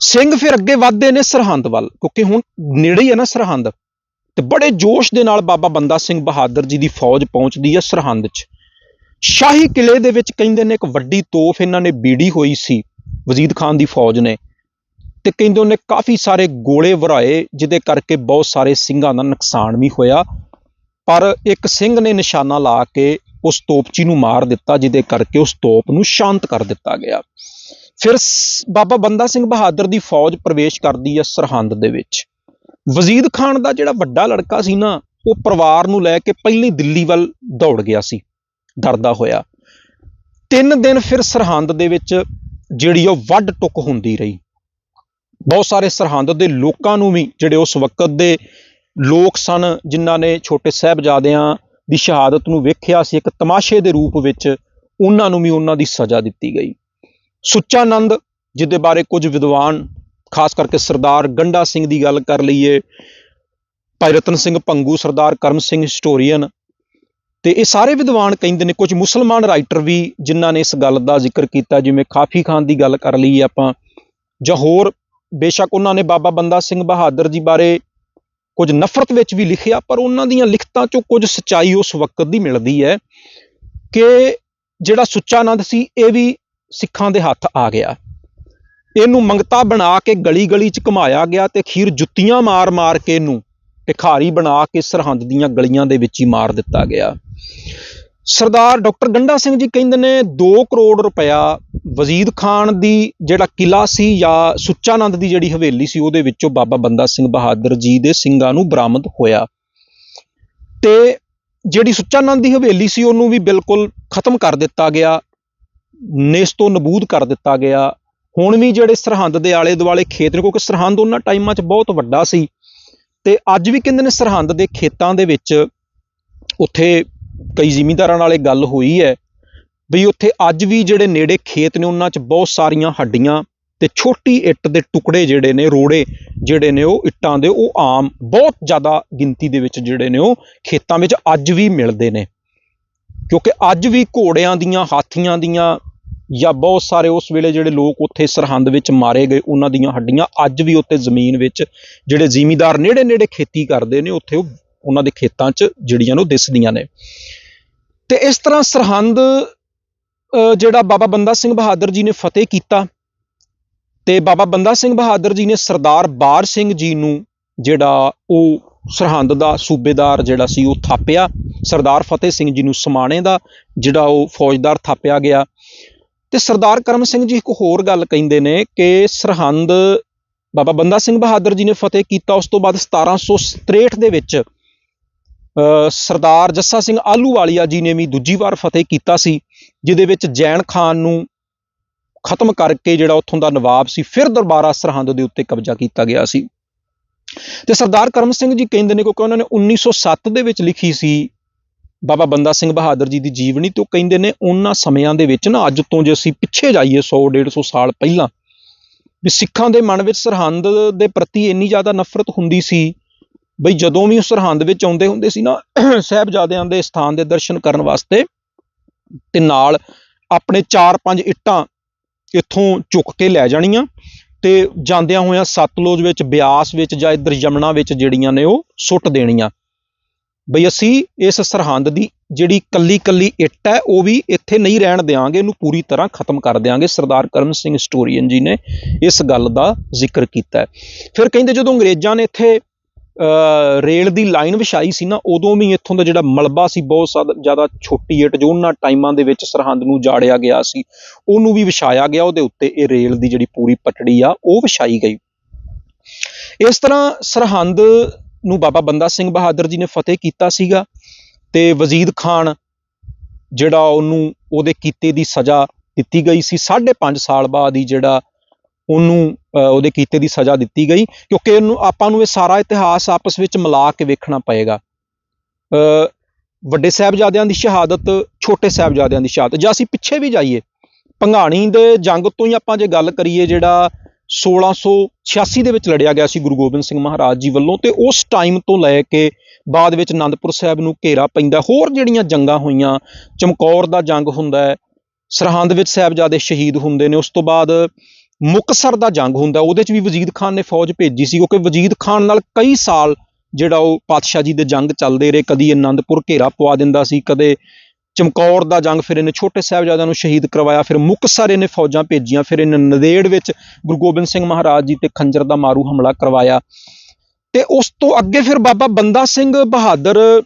ਸਿੰਘ ਫਿਰ ਅੱਗੇ ਵਧਦੇ ਨੇ ਸਰਹੰਦ ਵੱਲ, ਕਿਉਂਕਿ ਹੁਣ ਨੇੜੇ ਹੀ ਹੈ ਨਾ ਸਰਹੰਦ। ਤੇ ਬੜੇ ਜੋਸ਼ ਦੇ ਨਾਲ ਬਾਬਾ ਬੰਦਾ ਸਿੰਘ ਬਹਾਦਰ ਜੀ ਦੀ ਫੌਜ ਪਹੁੰਚਦੀ ਹੈ ਸਰਹੰਦ 'ਚ। ਸ਼ਾਹੀ ਕਿਲੇ ਦੇ ਵਿੱਚ ਕਹਿੰਦੇ ਨੇ ਇੱਕ ਵੱਡੀ ਤੋਫ ਇਹਨਾਂ ਨੇ ਬੀੜੀ ਹੋਈ ਸੀ, ਵਜ਼ੀਦ ਖਾਨ ਦੀ ਫੌਜ ਨੇ। ਤੇ ਕਹਿੰਦੇ ਉਹਨੇ ਕਾਫੀ ਸਾਰੇ ਗੋਲੇ ਵਰਾਏ, ਜਿਹਦੇ ਕਰਕੇ ਬਹੁਤ ਸਾਰੇ ਸਿੰਘਾਂ ਦਾ ਨੁਕਸਾਨ ਵੀ ਹੋਇਆ। ਪਰ ਇੱਕ ਸਿੰਘ ਨੇ ਨਿਸ਼ਾਨਾ ਲਾ ਕੇ ਉਸ ਤੋਪਚੀ ਨੂੰ ਮਾਰ ਦਿੱਤਾ, ਜਿਹਦੇ ਕਰਕੇ ਉਸ ਤੋਪ ਨੂੰ ਸ਼ਾਂਤ ਕਰ ਦਿੱਤਾ ਗਿਆ। ਫਿਰ ਬਾਬਾ ਬੰਦਾ ਸਿੰਘ ਬਹਾਦਰ ਦੀ ਫੌਜ ਪ੍ਰਵੇਸ਼ ਕਰਦੀ ਹੈ ਸਰਹੰਦ ਦੇ ਵਿੱਚ। ਵਜ਼ੀਦ ਖਾਨ ਦਾ ਜਿਹੜਾ ਵੱਡਾ ਲੜਕਾ ਸੀ ਨਾ, ਉਹ ਪਰਿਵਾਰ ਨੂੰ ਲੈ ਕੇ ਪਹਿਲੀ ਦਿੱਲੀ ਵੱਲ ਦੌੜ ਗਿਆ ਸੀ। ਡਰਦਾ ਹੋਇਆ। ਤਿੰਨ ਦਿਨ ਫਿਰ ਸਰਹੰਦ ਦੇ ਵਿੱਚ ਜਿਹੜੀ ਉਹ ਵੱਡ ਟੁੱਕ ਹੁੰਦੀ ਰਹੀ। ਬਹੁਤ ਸਾਰੇ ਸਰਹੰਦ ਦੇ ਲੋਕਾਂ ਨੂੰ ਵੀ ਜਿਹੜੇ ਉਸ ਵਕਤ ਦੇ ਲੋਕ ਸਨ, ਜਿਨ੍ਹਾਂ ਨੇ ਛੋਟੇ ਸਾਹਿਬਜ਼ਾਦਿਆਂ ਦੀ ਸ਼ਹਾਦਤ ਨੂੰ ਵੇਖਿਆ ਸੀ, ਇੱਕ ਤਮਾਸ਼ੇ ਦੇ ਰੂਪ ਵਿੱਚ ਉਹਨਾਂ ਨੂੰ ਵੀ ਉਹਨਾਂ ਦੀ ਸਜ਼ਾ ਦਿੱਤੀ ਗਈ। ਸੁੱਚਾਨੰਦ, ਜਿਹਦੇ ਬਾਰੇ ਕੁਝ ਵਿਦਵਾਨ, ਖਾਸ ਕਰਕੇ ਸਰਦਾਰ ਗੰਡਾ ਸਿੰਘ ਦੀ ਗੱਲ ਕਰ ਲਈਏ, ਭਾਈ ਰਤਨ ਸਿੰਘ ਪੰਗੂ, ਸਰਦਾਰ ਕਰਮ ਸਿੰਘ, ਹਿਸਟੋਰੀਅਨ ਤੇ ਇਹ ਸਾਰੇ ਵਿਦਵਾਨ ਕਹਿੰਦੇ ਨੇ, ਕੁਝ ਮੁਸਲਮਾਨ ਰਾਈਟਰ ਵੀ ਜਿਨ੍ਹਾਂ ਨੇ ਇਸ ਗੱਲ ਦਾ ਜ਼ਿਕਰ ਕੀਤਾ, ਜਿਵੇਂ ਖਾਫੀ ਖਾਨ ਦੀ ਗੱਲ ਕਰ ਲਈਏ ਆਪਾਂ, ਜਾਂ ਹੋਰ ਬੇਸ਼ੱਕ ਉਹਨਾਂ ਨੇ ਬਾਬਾ ਬੰਦਾ ਸਿੰਘ ਬਹਾਦਰ ਜੀ ਬਾਰੇ ਕੁਝ ਨਫ਼ਰਤ ਵਿੱਚ ਵੀ ਲਿਖਿਆ, ਪਰ ਉਹਨਾਂ ਦੀਆਂ ਲਿਖਤਾਂ ਚੋਂ ਕੁਝ ਸਚਾਈ ਉਸ ਵਕਤ ਦੀ ਮਿਲਦੀ ਹੈ ਕਿ ਜਿਹੜਾ ਸੁੱਚਾਨੰਦ ਸੀ, ਇਹ ਵੀ ਸਿੱਖਾਂ ਦੇ ਹੱਥ ਆ ਗਿਆ। ਇਹਨੂੰ ਮੰਗਤਾ ਬਣਾ ਕੇ ਗਲੀ ਗਲੀ ਚ ਘੁਮਾਇਆ ਗਿਆ ਤੇ ਖੀਰ ਜੁੱਤੀਆਂ ਮਾਰ ਮਾਰ ਕੇ ਇਹਨੂੰ ਭਿਖਾਰੀ ਬਣਾ ਕੇ ਸਰਹੰਦ ਦੀਆਂ ਗਲੀਆਂ ਦੇ ਵਿੱਚ ਹੀ ਮਾਰ ਦਿੱਤਾ ਗਿਆ। ਸਰਦਾਰ ਡਾਕਟਰ ਗੰਡਾ ਸਿੰਘ ਜੀ ਕਹਿੰਦੇ ਨੇ 2 ਕਰੋੜ ਰੁਪਇਆ ਵਜ਼ੀਦ ਖਾਨ ਦੀ ਜਿਹੜਾ ਕਿਲਾ ਸੀ ਜਾਂ ਸੁੱਚਾਨੰਦ ਦੀ ਜਿਹੜੀ ਹਵੇਲੀ ਸੀ, ਉਹਦੇ ਵਿੱਚੋਂ ਬਾਬਾ ਬੰਦਾ ਸਿੰਘ ਬਹਾਦਰ ਜੀ ਦੇ ਸਿੰਘਾਂ ਨੂੰ ਬਰਾਮਦ ਹੋਇਆ। ਤੇ ਜਿਹੜੀ ਸੁੱਚਾਨੰਦ ਦੀ ਹਵੇਲੀ ਸੀ, ਉਹਨੂੰ ਵੀ ਬਿਲਕੁਲ ਖਤਮ ਕਰ ਦਿੱਤਾ ਗਿਆ ਨੇਸਤੋ ਨਬੂਦ ਕਰ ਦਿੱਤਾ ਗਿਆ। ਹੁਣ ਵੀ ਜਿਹੜੇ ਸਰਹੰਦ ਦੇ ਆਲੇ ਦੁਆਲੇ ਖੇਤ ਨੇ, ਕਿਉਂਕਿ ਸਰਹੰਦ ਉਹਨਾਂ ਟਾਈਮਾਂ 'ਚ ਬਹੁਤ ਵੱਡਾ ਸੀ, ਤੇ ਅੱਜ ਵੀ ਕਹਿੰਦੇ ਨੇ ਸਰਹੰਦ ਦੇ ਖੇਤਾਂ ਦੇ ਵਿੱਚ ਉੱਥੇ ਕਈ ਜ਼ਿਮੀਂਦਾਰਾਂ ਨਾਲ ਇਹ ਗੱਲ ਹੋਈ ਹੈ ਵੀ ਉੱਥੇ ਅੱਜ ਵੀ ਜਿਹੜੇ ਨੇੜੇ ਖੇਤ ਨੇ, ਉਹਨਾਂ 'ਚ ਬਹੁਤ ਸਾਰੀਆਂ ਹੱਡੀਆਂ ਤੇ ਛੋਟੀ ਇੱਟ ਦੇ ਟੁਕੜੇ ਜਿਹੜੇ ਨੇ, ਰੋੜੇ ਜਿਹੜੇ ਨੇ, ਉਹ ਇੱਟਾਂ ਦੇ, ਉਹ ਆਮ ਬਹੁਤ ਜ਼ਿਆਦਾ ਗਿਣਤੀ ਦੇ ਵਿੱਚ ਜਿਹੜੇ ਨੇ, ਉਹ ਖੇਤਾਂ ਵਿੱਚ ਅੱਜ ਵੀ ਮਿਲਦੇ ਨੇ। ਕਿਉਂਕਿ ਅੱਜ ਵੀ ਘੋੜਿਆਂ ਦੀਆਂ, ਹਾਥੀਆਂ ਦੀਆਂ ਜਾਂ ਬਹੁਤ ਸਾਰੇ ਉਸ ਵੇਲੇ ਜਿਹੜੇ ਲੋਕ ਉੱਥੇ ਸਰਹੰਦ ਵਿੱਚ ਮਾਰੇ ਗਏ, ਉਹਨਾਂ ਦੀਆਂ ਹੱਡੀਆਂ ਅੱਜ ਵੀ ਉੱਥੇ ਜ਼ਮੀਨ ਵਿੱਚ ਜਿਹੜੇ ਜ਼ਿਮੀਂਦਾਰ ਨੇੜੇ ਨੇੜੇ ਖੇਤੀ ਕਰਦੇ ਨੇ, ਉੱਥੇ ਉਹ ਉਹਨਾਂ ਦੇ ਖੇਤਾਂ 'ਚ ਜਿਹੜੀਆਂ ਨੇ ਉਹ ਦਿਸਦੀਆਂ ਨੇ। ਤੇ ਇਸ ਤਰ੍ਹਾਂ ਸਰਹੰਦ ਜਿਹੜਾ ਬਾਬਾ ਬੰਦਾ ਸਿੰਘ ਬਹਾਦਰ ਜੀ ਨੇ ਫਤਿਹ ਕੀਤਾ ਤੇ ਬਾਬਾ ਬੰਦਾ ਸਿੰਘ ਬਹਾਦਰ ਜੀ ਨੇ ਸਰਦਾਰ ਬਾਰ ਸਿੰਘ ਜੀ ਨੂੰ ਜਿਹੜਾ ਉਹ ਸਰਹੰਦ ਦਾ ਸੂਬੇਦਾਰ ਜਿਹੜਾ ਸੀ ਉਹ ਥਾਪਿਆ। ਸਰਦਾਰ ਫਤਿਹ ਸਿੰਘ ਜੀ ਨੂੰ ਸਮਾਣੇ ਦਾ ਜਿਹੜਾ ਉਹ ਫੌਜਦਾਰ ਥਾਪਿਆ ਗਿਆ। ਤੇ ਸਰਦਾਰ ਕਰਮ ਸਿੰਘ ਜੀ ਇੱਕ ਹੋਰ ਗੱਲ ਕਹਿੰਦੇ ਨੇ ਕਿ ਸਰਹੰਦ, ਬਾਬਾ ਬੰਦਾ ਸਿੰਘ ਬਹਾਦਰ ਜੀ ਨੇ ਫਤਿਹ ਕੀਤਾ, ਉਸ ਤੋਂ ਬਾਅਦ 1763 ਦੇ ਵਿੱਚ ਸਰਦਾਰ ਜੱਸਾ ਸਿੰਘ ਆਲੂਵਾਲੀਆ ਜੀ ਨੇ ਵੀ ਦੂਜੀ ਵਾਰ ਫਤਿਹ ਕੀਤਾ ਸੀ, ਜਿਹਦੇ ਵਿੱਚ ਜੈਨ ਖਾਨ ਨੂੰ ਖਤਮ ਕਰਕੇ ਜਿਹੜਾ ਉੱਥੋਂ ਦਾ ਨਵਾਬ ਸੀ, ਫਿਰ ਦਰਬਾਰਾ ਸਰਹੰਦ ਦੇ ਉੱਤੇ ਕਬਜ਼ਾ ਕੀਤਾ ਗਿਆ ਸੀ। ਤੇ ਸਰਦਾਰ ਕਰਮ ਸਿੰਘ ਜੀ ਕਹਿੰਦੇ ਨੇ ਕਿਉਂਕਿ ਉਹਨਾਂ ਨੇ 1907 ਦੇ ਵਿੱਚ ਲਿਖੀ ਸੀ, ਬਾਬਾ ਬੰਦਾ ਸਿੰਘ ਬਹਾਦਰ ਜੀ ਦੀ ਜੀਵਨੀ, ਤੇ ਉਹ ਕਹਿੰਦੇ ਨੇ ਉਹਨਾਂ ਸਮਿਆਂ ਦੇ ਵਿੱਚ ਨਾ ਅੱਜ ਤੋਂ ਜੇ ਅਸੀਂ ਪਿੱਛੇ ਜਾਈਏ 100 150 ਸਾਲ ਪਹਿਲਾਂ, ਵੀ ਸਿੱਖਾਂ ਦੇ ਮਨ ਵਿੱਚ ਸਰਹੰਦ ਦੇ ਪ੍ਰਤੀ ਇੰਨੀ ਜ਼ਿਆਦਾ ਨਫ਼ਰਤ ਹੁੰਦੀ ਸੀ ਬਈ ਜਦੋਂ ਵੀ ਸਰਹੰਦ ਵਿੱਚ ਆਉਂਦੇ ਹੁੰਦੇ ਸੀ ਨਾ, ਸਾਹਿਬਜ਼ਾਦਿਆਂ ਦੇ ਸਥਾਨ ਦੇ ਦਰਸ਼ਨ ਕਰਨ ਵਾਸਤੇ ਤੇ ਨਾਲ ਆਪਣੇ 4-5 ਇੱਟਾਂ ਇੱਥੋਂ ਚੁੱਕ ਕੇ ਲੈ ਜਾਣੀਆਂ ਤੇ ਜਾਂਦਿਆਂ ਹੋਇਆਂ ਸਤਲੁਜ ਵਿੱਚ, ਬਿਆਸ ਵਿੱਚ ਜਾਂ ਇੱਧਰ ਯਮਨਾ ਵਿੱਚ ਜਿਹੜੀਆਂ ਨੇ ਉਹ ਸੁੱਟ ਦੇਣੀਆਂ। ਬਈ ਅਸੀਂ ਇਸ ਸਰਹੰਦ ਦੀ ਜਿਹੜੀ ਕੱਲੀ ਕੱਲੀ ਇੱਟ ਹੈ, ਉਹ ਵੀ ਇੱਥੇ ਨਹੀਂ ਰਹਿਣ ਦੇਵਾਂਗੇ ਇਹਨੂੰ ਪੂਰੀ ਤਰ੍ਹਾਂ ਖਤਮ ਕਰ ਦੇਵਾਂਗੇ ਸਰਦਾਰ ਕਰਮ ਸਿੰਘ ਸਟੋਰੀਅਨ ਜੀ ਨੇ ਇਸ ਗੱਲ ਦਾ ਜ਼ਿਕਰ ਕੀਤਾ ਹੈ। ਫਿਰ ਕਹਿੰਦੇ ਜਦੋਂ ਅੰਗਰੇਜ਼ਾਂ ਨੇ ਇੱਥੇ ਰੇਲ ਦੀ ਲਾਈਨ ਵਿਛਾਈ ਸੀ ਨਾ, ਉਦੋਂ ਵੀ ਇੱਥੋਂ ਦਾ ਜਿਹੜਾ ਮਲਬਾ ਸੀ, ਬਹੁਤ ਜ਼ਿਆਦਾ ਛੋਟੀ ਇੱਟ ਜੋ ਉਹਨਾਂ ਟਾਈਮਾਂ ਦੇ ਵਿੱਚ ਸਰਹੰਦ ਨੂੰ ਜਾੜਿਆ ਗਿਆ ਸੀ, ਉਹਨੂੰ ਵੀ ਵਿਛਾਇਆ ਗਿਆ, ਉਹਦੇ ਉੱਤੇ ਇਹ ਰੇਲ ਦੀ ਜਿਹੜੀ ਪੂਰੀ ਪਟੜੀ ਆ, ਉਹ ਵਿਛਾਈ ਗਈ। ਇਸ ਤਰ੍ਹਾਂ ਸਰਹੰਦ ਨੂੰ ਬਾਬਾ ਬੰਦਾ ਸਿੰਘ ਬਹਾਦਰ ਜੀ ਨੇ ਫਤਿਹ ਕੀਤਾ ਸੀਗਾ ਤੇ ਵਜ਼ੀਦ ਖਾਨ ਜਿਹੜਾ ਉਹਨੂੰ, ਉਹਦੇ ਕੀਤੇ ਦੀ ਸਜ਼ਾ ਦਿੱਤੀ ਗਈ ਸੀ। 5.5 ਸਾਲ ਬਾਅਦ ਹੀ ਜਿਹੜਾ ਉਹਨੂੰ ਅਹ, ਉਹਦੇ ਕੀਤੇ ਦੀ ਸਜ਼ਾ ਦਿੱਤੀ ਗਈ ਕਿਉਂਕਿ ਇਹਨੂੰ ਆਪਾਂ ਨੂੰ ਇਹ ਸਾਰਾ ਇਤਿਹਾਸ ਆਪਸ ਵਿੱਚ ਮਿਲਾ ਕੇ ਵੇਖਣਾ ਪਏਗਾ। ਅਹ, ਵੱਡੇ ਸਾਹਿਬਜ਼ਾਦਿਆਂ ਦੀ ਸ਼ਹਾਦਤ ਛੋਟੇ ਸਾਹਿਬਜ਼ਾਦਿਆਂ ਦੀ ਸ਼ਹਾਦਤ। ਜਾਂ ਅਸੀਂ ਪਿੱਛੇ ਵੀ ਜਾਈਏ ਭੰਗਾਣੀ ਦੇ ਜੰਗ ਤੋਂ ਹੀ ਆਪਾਂ ਜੇ ਗੱਲ ਕਰੀਏ ਜਿਹੜਾ 1686 ਦੇ ਵਿੱਚ ਲੜਿਆ ਗਿਆ ਸੀ ਗੁਰੂ ਗੋਬਿੰਦ ਸਿੰਘ ਮਹਾਰਾਜ ਜੀ ਵੱਲੋਂ ਤੇ ਉਸ ਟਾਈਮ ਤੋਂ ਲੈ ਕੇ ਬਾਅਦ ਵਿੱਚ ਅਨੰਦਪੁਰ ਸਾਹਿਬ ਨੂੰ ਘੇਰਾ ਪੈਂਦਾ ਹੋਰ ਜਿਹੜੀਆਂ ਜੰਗਾਂ ਹੋਈਆਂ ਚਮਕੌਰ ਦਾ ਜੰਗ ਹੁੰਦਾ ਹੈ ਸਰਹੰਦ ਵਿੱਚ ਸਾਹਿਬਜ਼ਾਦੇ ਸ਼ਹੀਦ ਹੁੰਦੇ ਨੇ ਉਸ ਤੋਂ ਬਾਅਦ ਮੁਕਤਸਰ ਦਾ ਜੰਗ ਹੁੰਦਾ। ਉਹਦੇ 'ਚ ਵੀ ਵਜ਼ੀਦ ਖਾਨ ਨੇ ਫੌਜ ਭੇਜੀ ਸੀ, ਕਿਉਂਕਿ ਵਜ਼ੀਦ ਖਾਨ ਨਾਲ ਕਈ ਸਾਲ ਜਿਹੜਾ ਉਹ ਪਾਤਸ਼ਾਹ ਜੀ ਦੇ ਜੰਗ ਚੱਲਦੇ ਰਹੇ। ਕਦੀ ਅਨੰਦਪੁਰ ਘੇਰਾ ਪਵਾ ਦਿੰਦਾ ਸੀ, ਕਦੇ ਚਮਕੌਰ ਦਾ ਜੰਗ, ਫਿਰ ਇਹਨੇ ਛੋਟੇ ਸਾਹਿਬਜ਼ਾਦਿਆਂ ਨੂੰ ਸ਼ਹੀਦ ਕਰਵਾਇਆ, ਫਿਰ ਮੁਕਤਸਰ ਇਹਨੇ ਫੌਜਾਂ ਭੇਜੀਆਂ, ਫਿਰ ਇਹਨੇ ਨਦੇੜ ਵਿੱਚ ਗੁਰੂ ਗੋਬਿੰਦ ਸਿੰਘ ਮਹਾਰਾਜ ਜੀ ਤੇ ਖੰਜਰ ਦਾ ਮਾਰੂ ਹਮਲਾ ਕਰਵਾਇਆ। ਤੇ ਉਸ ਤੋਂ ਅੱਗੇ ਫਿਰ ਬਾਬਾ ਬੰਦਾ ਸਿੰਘ ਬਹਾਦਰ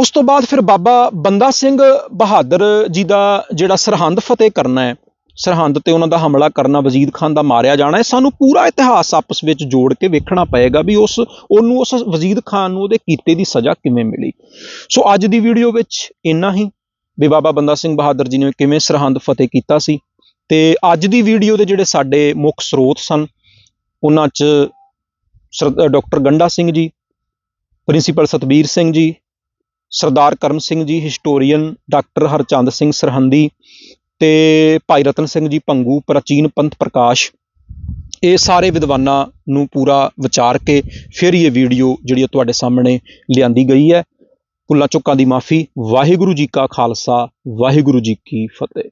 ਉਸ ਤੋਂ ਬਾਅਦ ਫਿਰ ਬਾਬਾ ਬੰਦਾ ਸਿੰਘ ਬਹਾਦਰ ਜੀ ਦਾ ਜਿਹੜਾ ਸਰਹੰਦ ਫਤਿਹ ਕਰਨਾ ਹੈ, ਸਰਹੰਦ ਤੇ ਉਹਨਾਂ ਦਾ ਹਮਲਾ ਕਰਨਾ ਵਜ਼ੀਦ ਖਾਨ ਦਾ ਮਾਰਿਆ ਜਾਣਾ ਹੈ ਸਾਨੂੰ ਪੂਰਾ ਇਤਿਹਾਸ ਆਪਸ ਵਿੱਚ ਜੋੜ ਕੇ ਵੇਖਣਾ ਪਏਗਾ ਵੀ ਉਸ, ਉਹਨੂੰ ਉਸ ਵਜ਼ੀਦ ਖਾਨ ਨੂੰ ਉਹਦੇ ਕੀਤੇ ਦੀ ਸਜ਼ਾ ਕਿਵੇਂ ਮਿਲੀ। ਸੋ ਅੱਜ ਦੀ ਵੀਡੀਓ ਵਿੱਚ ਇੰਨਾ ਹੀ। ਵੀ ਬਾਬਾ ਬੰਦਾ ਸਿੰਘ ਬਹਾਦਰ ਜੀ ਨੇ ਕਿਵੇਂ ਸਰਹੰਦ ਫਤਿਹ ਕੀਤਾ ਸੀ ਤੇ ਅੱਜ ਦੀ ਵੀਡੀਓ ਦੇ ਜਿਹੜੇ ਸਾਡੇ ਮੁੱਖ ਸਰੋਤ ਸਨ, ਉਹਨਾਂ 'ਚ sir- doctor Ganda Singh ji, principal Satbir Singh ji ਸਰਦਾਰ ਕਰਮ ਸਿੰਘ ਜੀ ਹਿਸਟੋਰੀਅਨ ਡਾਕਟਰ ਹਰਚੰਦ ਸਿੰਘ ਸਰਹੰਦੀ ਤੇ ਭਾਈ ਰਤਨ ਸਿੰਘ ਜੀ ਪੰਗੂ, ਪ੍ਰਾਚੀਨ ਪੰਥ ਪ੍ਰਕਾਸ਼, ਇਹ ਸਾਰੇ ਵਿਦਵਾਨਾਂ ਨੂੰ ਪੂਰਾ ਵਿਚਾਰ ਕੇ ਫਿਰ ਇਹ ਵੀਡੀਓ ਜਿਹੜੀ ਉਹ ਤੁਹਾਡੇ ਸਾਹਮਣੇ ਲਿਆਂਦੀ ਗਈ ਹੈ। ਭੁੱਲਾਂ ਚੁੱਕਾਂ ਦੀ ਮਾਫੀ, ਵਾਹਿਗੁਰੂ ਜੀ ਕਾ ਖਾਲਸਾ, ਵਾਹਿਗੁਰੂ ਜੀ ਕੀ ਫਤਿਹ।